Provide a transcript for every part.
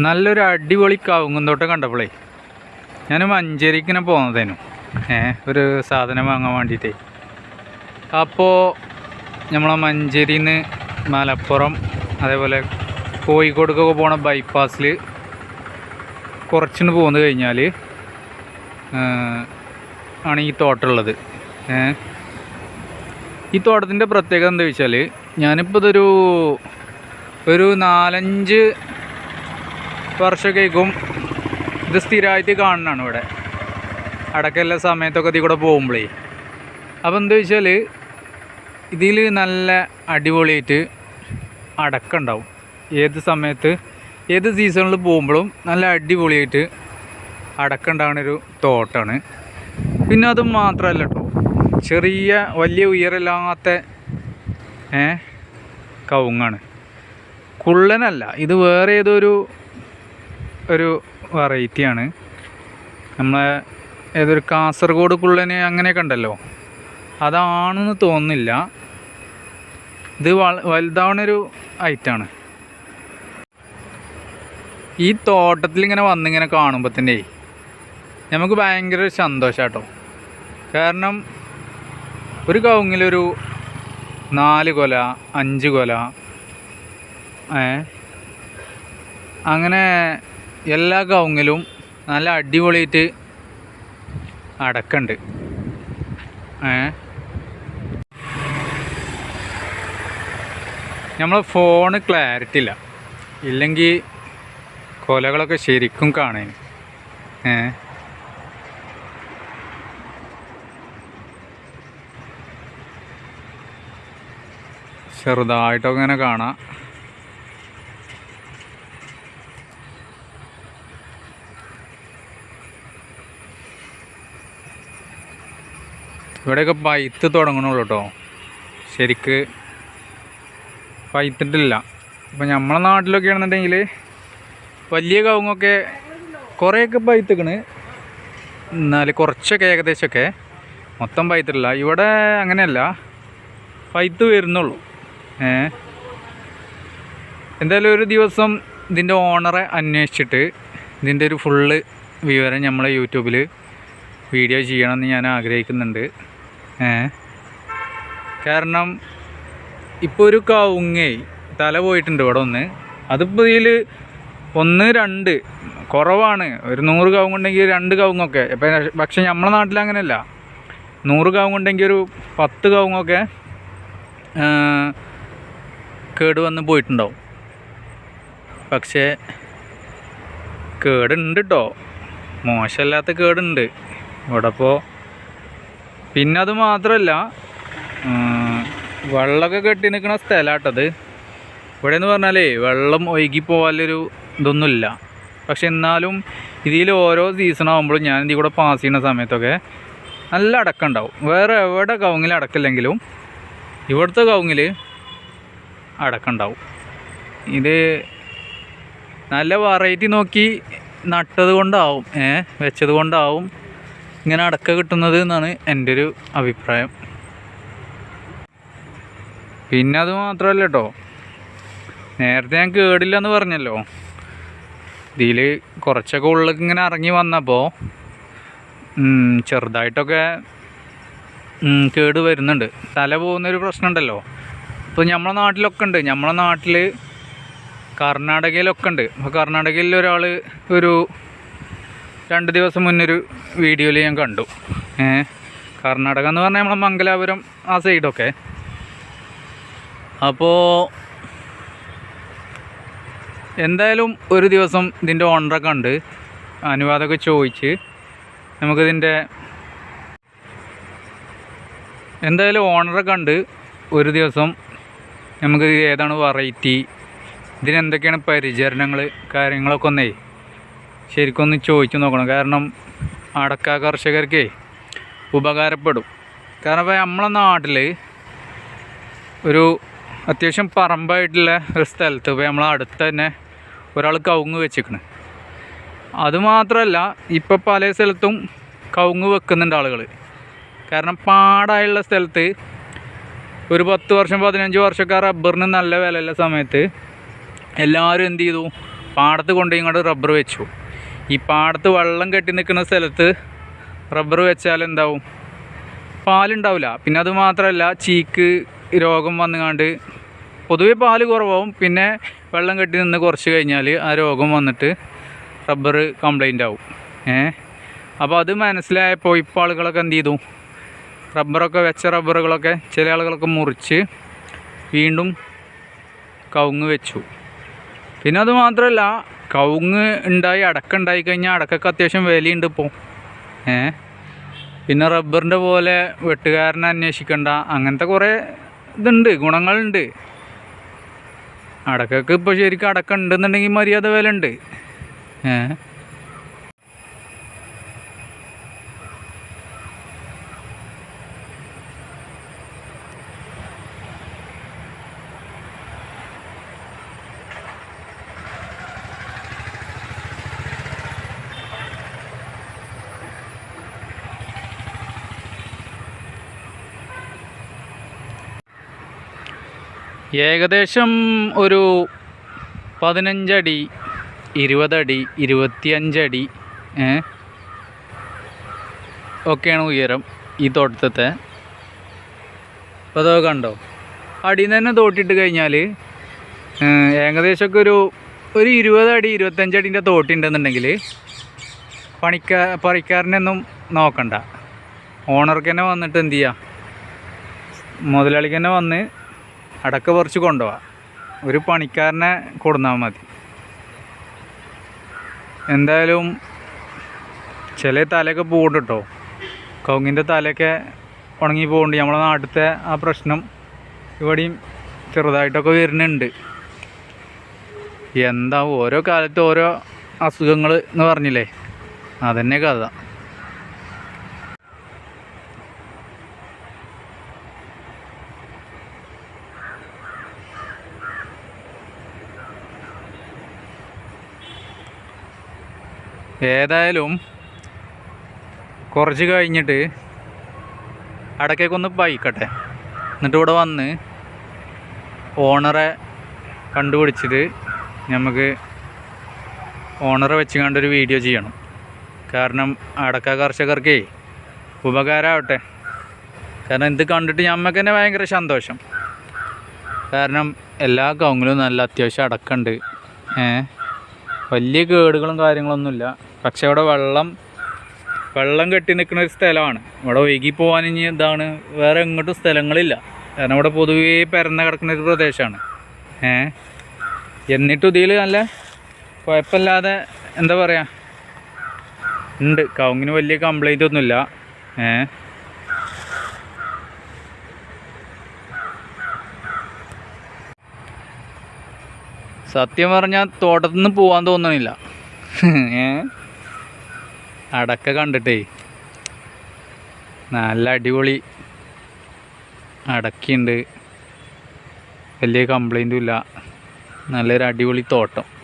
നല്ലൊരു അടിപൊളി കവുങ്ങുന്തോട്ടം കണ്ടപ്പോളേ. ഞാൻ മഞ്ചേരിക്കിനെ പോകുന്നതേനു ഏ ഒരു സാധനം വാങ്ങാൻ വേണ്ടിയിട്ടേ അപ്പോൾ നമ്മളെ മഞ്ചേരിയിൽ നിന്ന് മലപ്പുറം അതേപോലെ കോഴിക്കോടൊക്കെ പോണ ബൈപ്പാസിൽ കുറച്ചിന് പോന്നു കഴിഞ്ഞാൽ ആണ് ഈ തോട്ടമുള്ളത് ഏ ഈ തോട്ടത്തിന്റെ പ്രത്യേകത എന്താ വെച്ചാൽ ഞാനിപ്പോൾ ഇതൊരു ഒരു നാലഞ്ച് വർഷക്കേക്കും ഇത് സ്ഥിരമായിട്ട് കാണുന്നതാണ് ഇവിടെ. അടക്കമുള്ള സമയത്തൊക്കെ ഇതിൽ കൂടെ പോകുമ്പോഴേ. അപ്പോൾ എന്താ വെച്ചാൽ ഇതിൽ നല്ല അടിപൊളിയായിട്ട് അടക്ക ഉണ്ടാവും. ഏത് സമയത്ത് ഏത് സീസണിൽ പോകുമ്പോഴും നല്ല അടിപൊളിയായിട്ട് അടക്ക ഉണ്ടാകുന്നൊരു തോട്ടമാണ് പിന്നെ അത് മാത്രമല്ല കേട്ടോ ചെറിയ വലിയ ഉയരമില്ലാത്ത കവുങ്ങാണ്. കുള്ളനല്ല ഇത് വേറെ ഏതൊരു ഒരു വെറൈറ്റിയാണ് നമ്മളെ ഏതൊരു കാസർഗോഡ് കുള്ളന് അങ്ങനെയൊക്കെ ഉണ്ടല്ലോ. അതാണെന്ന് തോന്നുന്നില്ല. ഇത് വലുതാവണൊരു ഐറ്റാണ് ഈ തോട്ടത്തിൽ ഇങ്ങനെ വന്നിങ്ങനെ കാണുമ്പോൾ തന്നെ നമുക്ക് ഭയങ്കര ഒരു സന്തോഷം കേട്ടോ കാരണം ഒരു കവുങ്ങിലൊരു നാല് കൊല അഞ്ച് കൊല ഏ? അങ്ങനെ എല്ലാ കവുങ്ങിലും നല്ല അടിപൊളിയായിട്ട് അടക്കണ്ട് ഏ? നമ്മളെ ഫോണ് ക്ലാരിറ്റി ഇല്ല. ഇല്ലെങ്കിൽ കൊലകളൊക്കെ ശരിക്കും കാണേന്. ഏ? ചെറുതായിട്ടൊക്കെ ഇങ്ങനെ കാണാം. ഇവിടെയൊക്കെ പൈത്ത് തുടങ്ങണുള്ളൂ കേട്ടോ ശരിക്ക് പൈത്തിട്ടില്ല. ഇപ്പം നമ്മളെ നാട്ടിലൊക്കെ ആണെന്നുണ്ടെങ്കിൽ വലിയ കവുങ്ങൊക്കെ കുറേയൊക്കെ പൈത്തിക്കണ്. എന്നാൽ കുറച്ചൊക്കെ ഏകദേശമൊക്കെ മൊത്തം പൈത്തിട്ടില്ല. ഇവിടെ അങ്ങനെയല്ല. പൈത്ത് വരുന്നുള്ളൂ. ഏ? എന്തായാലും ഒരു ദിവസം ഇതിന്റെ ഓണറെ അന്വേഷിച്ചിട്ട് ഇതിന്റെ ഒരു ഫുള്ള് വിവരം നമ്മളെ യൂട്യൂബിൽ വീഡിയോ ചെയ്യണമെന്ന് ഞാൻ ആഗ്രഹിക്കുന്നുണ്ട്. കാരണം ഇപ്പോൾ ഒരു കവുങ്ങേ തല പോയിട്ടുണ്ട് ഇവിടെ ഒന്ന്. അതിപ്പോൾ ഇതിൽ ഒന്ന് രണ്ട് കുറവാണ്. ഒരു നൂറ് കവുങ്ങുണ്ടെങ്കിൽ രണ്ട് കവുങ്ങൊക്കെ. ഇപ്പം പക്ഷെ നമ്മളെ നാട്ടിൽ അങ്ങനെയല്ല. നൂറ് കവുങ്ങുണ്ടെങ്കിൽ ഒരു പത്ത് കവുങ്ങൊക്കെ കേട് വന്ന് പോയിട്ടുണ്ടാവും. പക്ഷേ കേടുണ്ട് കേട്ടോ മോശമല്ലാത്ത കേടുണ്ട്. ഇവിടെ ഇപ്പോൾ പിന്നെ അത് മാത്രമല്ല വെള്ളമൊക്കെ കെട്ടി നിൽക്കുന്ന സ്ഥലമാട്ടത് ഇവിടെ എന്ന് പറഞ്ഞാലേ വെള്ളം ഒഴുകി പോകാനൊരു ഇതൊന്നുമില്ല. പക്ഷെ എന്നാലും ഇതിൽ ഓരോ സീസൺ ആകുമ്പോഴും ഞാൻ ഇതിൽ കൂടെ പാസ് ചെയ്യുന്ന സമയത്തൊക്കെ നല്ല അടക്കം ഉണ്ടാവും വേറെ എവിടെ കവുങ്ങിൽ അടക്കില്ലെങ്കിലും ഇവിടുത്തെ കവുങ്ങിൽ അടക്കം ഉണ്ടാവും ഇത് നല്ല വെറൈറ്റി നോക്കി നട്ടത് കൊണ്ടാവും ഏ വെച്ചത് കൊണ്ടാവും. ഇങ്ങനെ അടക്ക കിട്ടുന്നത് എന്നാണ് എന്റെ ഒരു അഭിപ്രായം. പിന്നെ അത് മാത്രമല്ല കേട്ടോ നേരത്തെ ഞാൻ കേടില്ല എന്ന് പറഞ്ഞല്ലോ. ഇതിൽ കുറച്ചൊക്കെ ഉള്ളിലേക്ക് ഇങ്ങനെ ഇറങ്ങി വന്നപ്പോൾ ചെറുതായിട്ടൊക്കെ കേട് വരുന്നുണ്ട്. തല പോകുന്നൊരു പ്രശ്നമുണ്ടല്ലോ ഇപ്പോൾ നമ്മളെ നാട്ടിലൊക്കെ ഉണ്ട്. നമ്മളെ നാട്ടിൽ കർണാടകയിലൊക്കെ ഉണ്ട്. അപ്പോൾ കർണാടകയിൽ ഒരാൾ ഒരു രണ്ട് ദിവസം മുന്നൊരു വീഡിയോയിൽ ഞാൻ കണ്ടു. കർണാടക എന്ന് പറഞ്ഞാൽ നമ്മളെ മംഗലാപുരം ആ സൈഡൊക്കെ അപ്പോൾ എന്തായാലും ഒരു ദിവസം ഇതിന്റെ ഓണറെ കണ്ട് അനുവാദമൊക്കെ ചോദിച്ച് നമുക്കിതിന്റെ എന്തായാലും ഓണറെ കണ്ട് ഒരു ദിവസം നമുക്ക് ഏതാണ് വെറൈറ്റി ഇതിനെന്തൊക്കെയാണ് പരിചരണങ്ങൾ കാര്യങ്ങളൊക്കെ ഒന്നേ ശരിക്കും ഒന്ന് ചോദിച്ചു നോക്കണം. കാരണം അടക്ക കർഷകർക്കേ ഉപകാരപ്പെടും. കാരണം ഇപ്പോൾ നമ്മളെ നാട്ടിൽ ഒരു അത്യാവശ്യം പറമ്പായിട്ടുള്ള ഒരു സ്ഥലത്ത് ഇപ്പോൾ നമ്മളെ അടുത്ത് തന്നെ ഒരാൾ കവുങ്ങ് വെച്ചിരിക്കണം. അതുമാത്രമല്ല ഇപ്പോൾ പല സ്ഥലത്തും കവുങ്ങ് വെക്കുന്നുണ്ട് ആളുകൾ കാരണം പാടായുള്ള സ്ഥലത്ത് ഒരു പത്ത് വർഷം പതിനഞ്ച് വർഷക്കാർ റബ്ബറിന് നല്ല വിലയുള്ള സമയത്ത് എല്ലാവരും എന്ത് ചെയ്തു? പാടത്ത് കൊണ്ടുപോയി ഇങ്ങോട്ട് റബ്ബർ വെച്ചു. ഈ പാടത്ത് വെള്ളം കെട്ടി നിൽക്കുന്ന സ്ഥലത്ത് റബ്ബർ വെച്ചാൽ എന്താവും? പാലുണ്ടാവില്ല. പിന്നെ അത് മാത്രമല്ല ചീക്ക് രോഗം വന്നുകാണ്ട് പൊതുവെ പാൽ കുറവാകും പിന്നെ വെള്ളം കെട്ടി നിന്ന് കുറച്ച് കഴിഞ്ഞാൽ ആ രോഗം വന്നിട്ട് റബ്ബർ കംപ്ലൈന്റ് ആവും. ഏ? അപ്പോൾ അത് മനസ്സിലായപ്പോൾ ഇപ്പോൾ ആളുകളൊക്കെ എന്ത് ചെയ്തു? റബ്ബറൊക്കെ വെച്ച റബ്ബറുകളൊക്കെ ചില ആളുകളൊക്കെ മുറിച്ച് വീണ്ടും കവുങ്ങ് വെച്ചു. പിന്നെ അത് മാത്രമല്ല കവുങ്ങ് ഉണ്ടായി അടക്ക ഉണ്ടായി കഴിഞ്ഞാൽ അടക്കൊക്കെ അത്യാവശ്യം വിലയുണ്ട് ഇപ്പോൾ ഏ? പിന്നെ റബ്ബറിന്റെ പോലെ വെട്ടുകാരനെ അന്വേഷിക്കണ്ട അങ്ങനത്തെ കുറേ ഇതുണ്ട് ഗുണങ്ങളുണ്ട്. അടക്കൊക്കെ ഇപ്പോൾ ശരിക്കും അടക്ക ഉണ്ടെന്നുണ്ടെങ്കിൽ മര്യാദ വില ഉണ്ട് ഏ? ഏകദേശം ഒരു പതിനഞ്ചടി ഇരുപതടി ഇരുപത്തിയഞ്ചടി ഒക്കെയാണ് ഉയരം ഈ തോട്ടത്തെ. അപ്പോൾ അതൊക്കെ കണ്ടോ? അടി നിന്ന് തന്നെ തോട്ടിട്ട് കഴിഞ്ഞാൽ ഏകദേശമൊക്കെ ഒരു ഒരു ഇരുപതടി ഇരുപത്തഞ്ചടിന്റെ തോട്ടുണ്ടെന്നുണ്ടെങ്കിൽ പണിക്കാ പറിക്കാരനൊന്നും നോക്കണ്ട. ഓണർക്ക് തന്നെ വന്നിട്ട് എന്ത് ചെയ്യുക മുതലാളിക്ക് തന്നെ വന്ന് അടക്ക പറിച്ച് കൊണ്ടുപോവാം. ഒരു പണിക്കാരനെ കൊടുന്നാൽ മതി. എന്തായാലും ചില തലയൊക്കെ പോകുന്നുണ്ട് കേട്ടോ കവുങ്ങിന്റെ തലയൊക്കെ ഉണങ്ങി പോകുന്നുണ്ട് നമ്മളെ നാട്ടിലത്തെ ആ പ്രശ്നം ഇവിടെയും ചെറുതായിട്ടൊക്കെ വരുന്നുണ്ട്. എന്താ ഓരോ കാലത്ത് ഓരോ അസുഖങ്ങൾ എന്ന് പറഞ്ഞില്ലേ? അതന്നെ കഥ. ഏതായാലും കുറച്ച് കഴിഞ്ഞിട്ട് അടക്കേക്കൊന്ന് പൈക്കട്ടെ എന്നിട്ട് ഇവിടെ വന്ന് ഓണറെ കണ്ടുപിടിച്ചിട്ട് നമുക്ക് ഓണറെ വെച്ച് കണ്ടൊരു വീഡിയോ ചെയ്യണം. കാരണം അടക്ക കർഷകർക്കേ ഉപകാരമാവട്ടെ. കാരണം ഇത് കണ്ടിട്ട് ഞമ്മക്ക് തന്നെ ഭയങ്കര സന്തോഷം. കാരണം എല്ലാ കവുങ്ങിലും നല്ല അത്യാവശ്യം അടക്കമുണ്ട് ഏഹ് വലിയ കേടുകളും കാര്യങ്ങളൊന്നുമില്ല. പക്ഷേ അവിടെ വെള്ളം വെള്ളം കെട്ടി നിൽക്കുന്ന ഒരു സ്ഥലമാണ്. ഇവിടെ ഒഴുകി പോകാൻ ഇനി ഇതാണ്. വേറെ എങ്ങോട്ടും സ്ഥലങ്ങളില്ല. കാരണം ഇവിടെ പൊതുവേ പരന്ന കിടക്കുന്ന ഒരു പ്രദേശമാണ്. ഏ? എന്നിട്ടും ഇതിൽ നല്ല കുഴപ്പമില്ലാതെ എന്താ പറയുക ഉണ്ട്. കവുങ്ങിന് വലിയ കംപ്ലൈന്റ് ഒന്നുമില്ല. ഏ? സത്യം പറഞ്ഞാൽ തുടർന്ന് നിന്ന് പോകാൻ തോന്നണില്ല അടക്ക കണ്ടിട്ടേ. നല്ല അടിപൊളി അടക്കയുണ്ട് വലിയ കംപ്ലൈന്റും ഇല്ല. നല്ലൊരു അടിപൊളി തോട്ടം.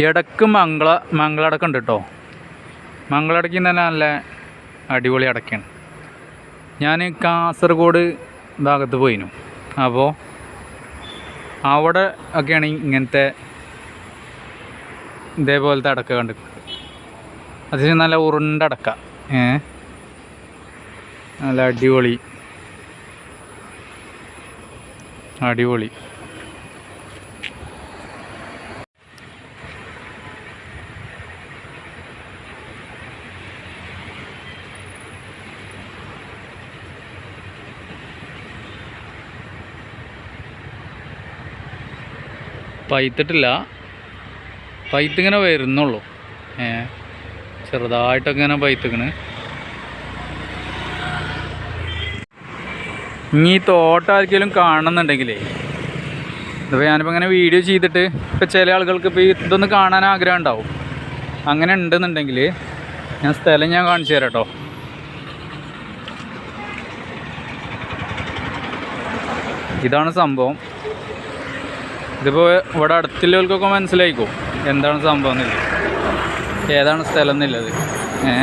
ഇടയ്ക്ക് മംഗള മംഗളടക്കം ഉണ്ട് കേട്ടോ മംഗളടക്കി തന്നെ നല്ല അടിപൊളി അടക്കയാണ് ഞാൻ കാസർഗോഡ് ഭാഗത്ത് പോയിനു. അപ്പോൾ അവിടെ ഒക്കെയാണ് ഇങ്ങനത്തെ ഇതേപോലത്തെ അടക്ക കണ്ട് അത്യാവശ്യം നല്ല ഉരുണ്ട അടക്ക. ഏ? നല്ല അടിപൊളി. പൈത്തിട്ടില്ല. പൈത്തിങ്ങനെ വരുന്നുള്ളൂ. ഏ ചെറുതായിട്ടൊക്കെ ഇങ്ങനെ പൈത്തിക്കണ്. ഇനി ഈ തോട്ടം ആർക്കെങ്കിലും കാണണമെന്നുണ്ടെങ്കിലേ ഇതിപ്പോൾ ഞാനിപ്പോൾ ഇങ്ങനെ വീഡിയോ ചെയ്തിട്ട് ഇപ്പോൾ ചില ആളുകൾക്ക് ഇപ്പോൾ ഇതൊന്ന് കാണാൻ ആഗ്രഹം ഉണ്ടാവും. അങ്ങനെ ഉണ്ടെന്നുണ്ടെങ്കിൽ ഞാൻ സ്ഥലം ഞാൻ കാണിച്ചു തരാം കേട്ടോ. ഇതാണ് സംഭവം. ഇതിപ്പോൾ ഇവിടെ അടുത്തുള്ളവർക്കൊക്കെ മനസ്സിലായിക്കോ? എന്താണ് സംഭവം എന്നില്ല. ഏതാണ് സ്ഥലം എന്നുള്ളത് ഏ?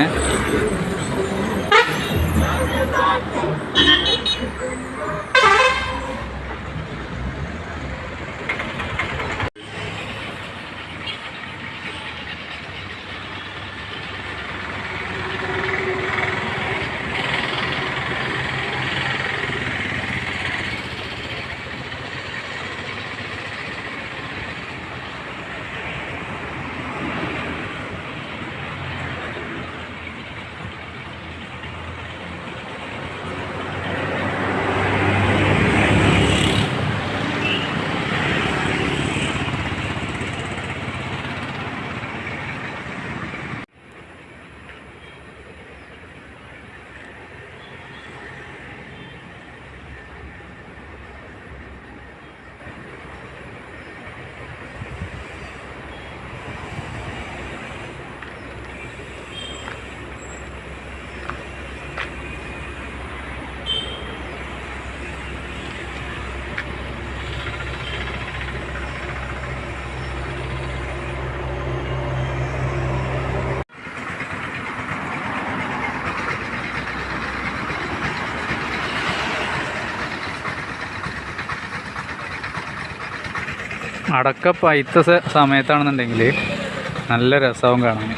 അടക്ക പൈത്ത സമയത്താണെന്നുണ്ടെങ്കിൽ നല്ല രസവും കാണാൻ.